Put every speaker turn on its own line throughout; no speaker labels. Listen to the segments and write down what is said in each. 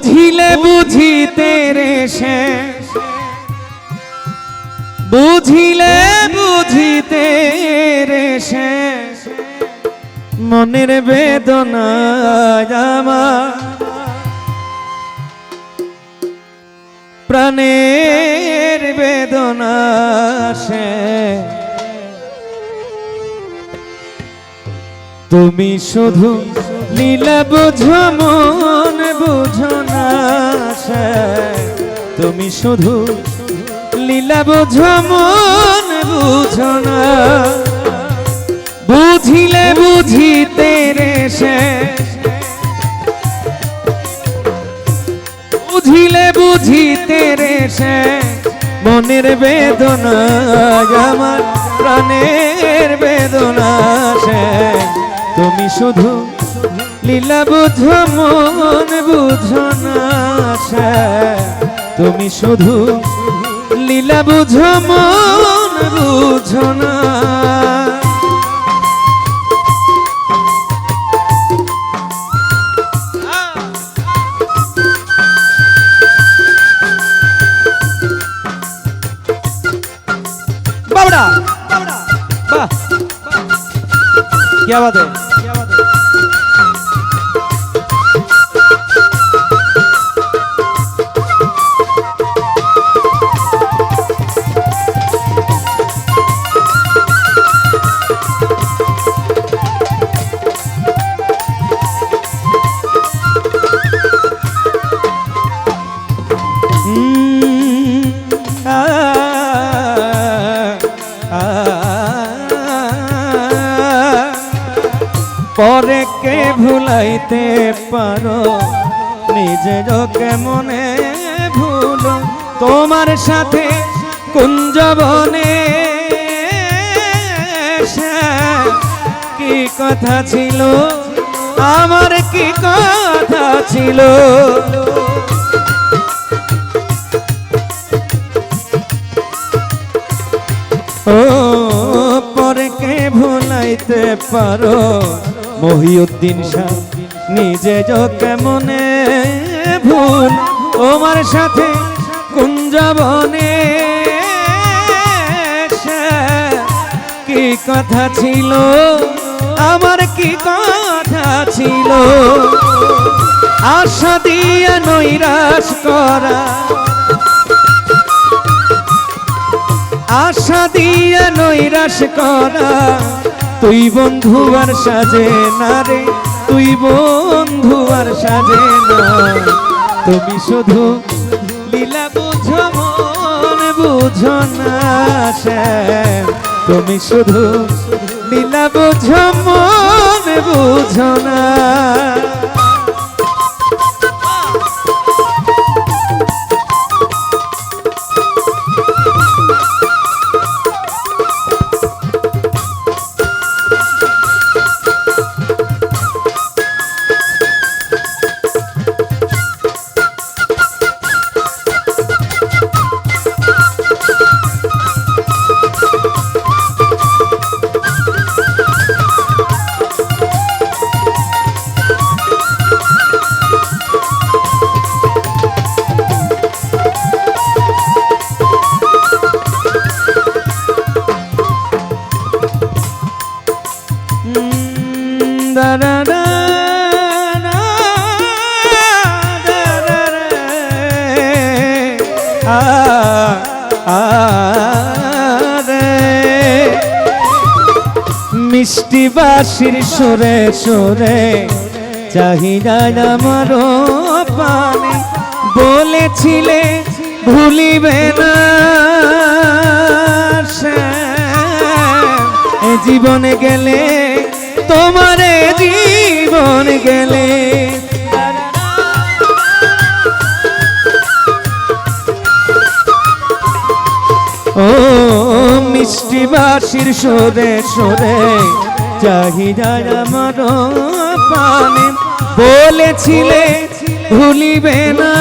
বুঝিলে বুঝিতে রে শেষ। বুঝিলে বুঝিতে রে শেষ। মনের বেদনা আমার। প্রাণের বেদনা সে তুমি শুধু লীলা বুঝো মন বুঝো না তুমি শুধু লীলা বুঝো মন বুঝো না বুঝিলে বুঝিতে রে সে। বুঝিলে বুঝিতে রে সে। মনের বেদনা আমার, প্রাণের বেদনা সে। তুমি শুধু লীলা বুঝো মন বুঝো না সে তুমি শুধু লীলা বুঝো মন বুঝো না बाबड़ा वाह क्या बात है পরে কে ভুলাইতে পারো? নিজের কেমনে ভুল। তোমার সাথে কুঞ্জবনে কি কথা ছিল? আমার কি কথা ছিল? ও, পরে কে ভুলাইতে পারো? মহিউদ্দিন শাহ, নিজে কেমনে ভুল? তোমার সাথে কুঞ্জবনে কি কথা ছিল? আমার কি কথা ছিল? আশা দিয়ে নৈরাশ করা। আশা দিয়ে নৈরাশ করা। তুই বন্ধু আর সাজে না রে, তুই বন্ধু আর সাজে না। তুমি শুধু লীলা বুঝো, মন বুঝো না তুমি শুধু লীলা বুঝো, মন বুঝো না। মিষ্টি বাসির সরে সুরে, চাহিদা আমার পানে। বলেছিলে, ভুলিবে না জীবনে গেলে, তোমারে জীবন গেলে মিষ্টি বাসির সোরে সোরে চাহিদায় আমার পানে বলেছিলে ভুলিবে না।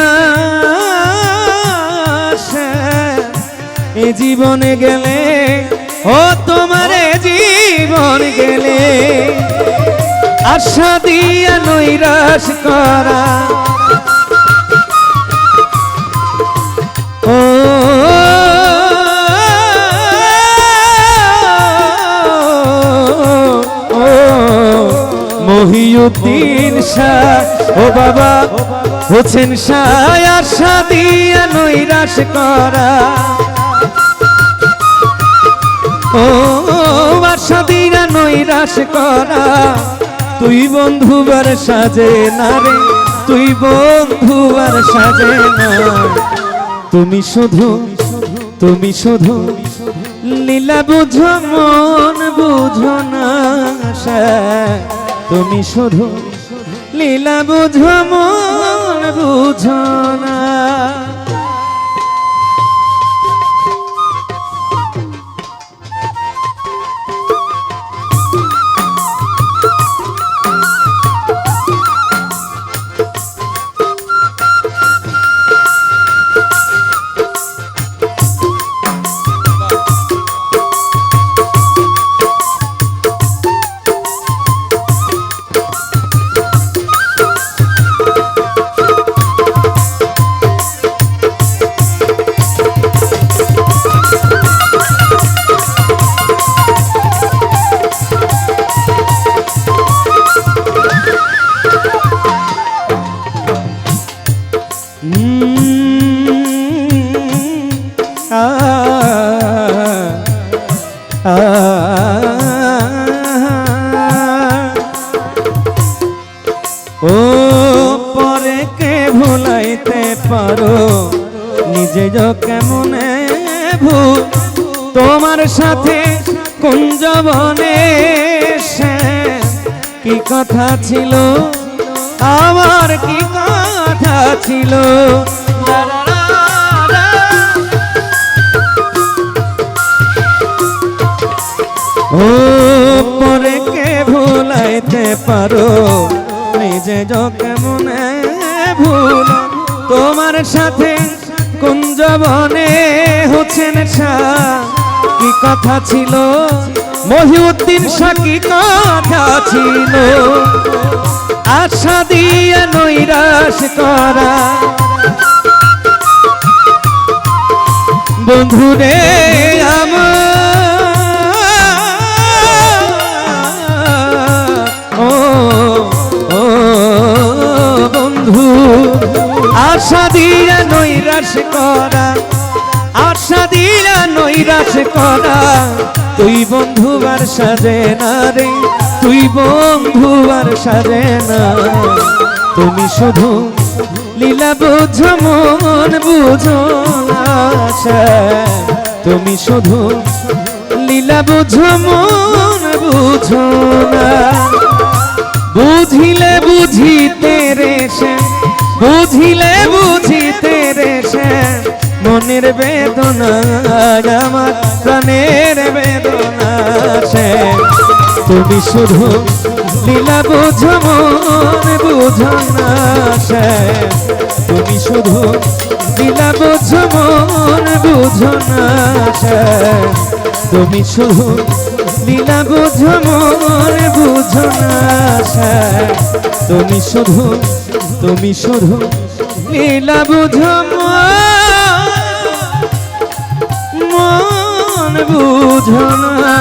এ জীবনে গেলে ও তোমারে জীবন গেলে আশা দিয়া নৈরাশ করা ও বাবা, হোসেন শাহ আশা দিয়া নৈরাশ করা। ও আশা দিয়া নৈরাশ করা। তুই বন্ধুবার সাজে না রে, তুই বন্ধুবার সাজে না। তুমি শুধু তুমি শুধু লীলা বুঝো, মন বুঝো না। তুমি শুধু লীলা বুঝো ও পরে কে ভুলাইতে পারো? নিজে কেমনে ভুল? তোমার সাথে কুঞ্জবনে সে কি কথা ছিল? আমার কি কথা ছিল? ও পরে কে ভুলাইতে পারো? নিজে যো কেমনে ভুল, তোমার সাথে কুঞ্জবনে হচ্ছেন কি কথা ছিল? মহিউদ্দিন শাহ কি কথা ছিল? আশা দিয়ে নৈরাশ করা। বন্ধুরে আশা দিয়া নৈরাশ করা, আশা দিয়া নৈরাশ করা। তুই বন্ধু আর সাজে না রে, তুই বন্ধু আর সাজে না তুমি শুধু লীলা বুঝো, মন বুঝো তুমি শুধু লীলা বুঝো, মন বুঝো না। বুঝিলে বুঝিতে রে সে বুঝিলে বুঝিতে রে মনের বেদনা আমার প্রাণের বেদনা সে তুমি শুধু লীলা বুঝো, মন বুঝো না তুমি শুধু লীলা বুঝো, মন বুঝো না তুমি শুধু লীলা বুঝো, মন বুঝো না তুমি শুধু তুমি শুধু লীলা বুঝো মন বুঝো না।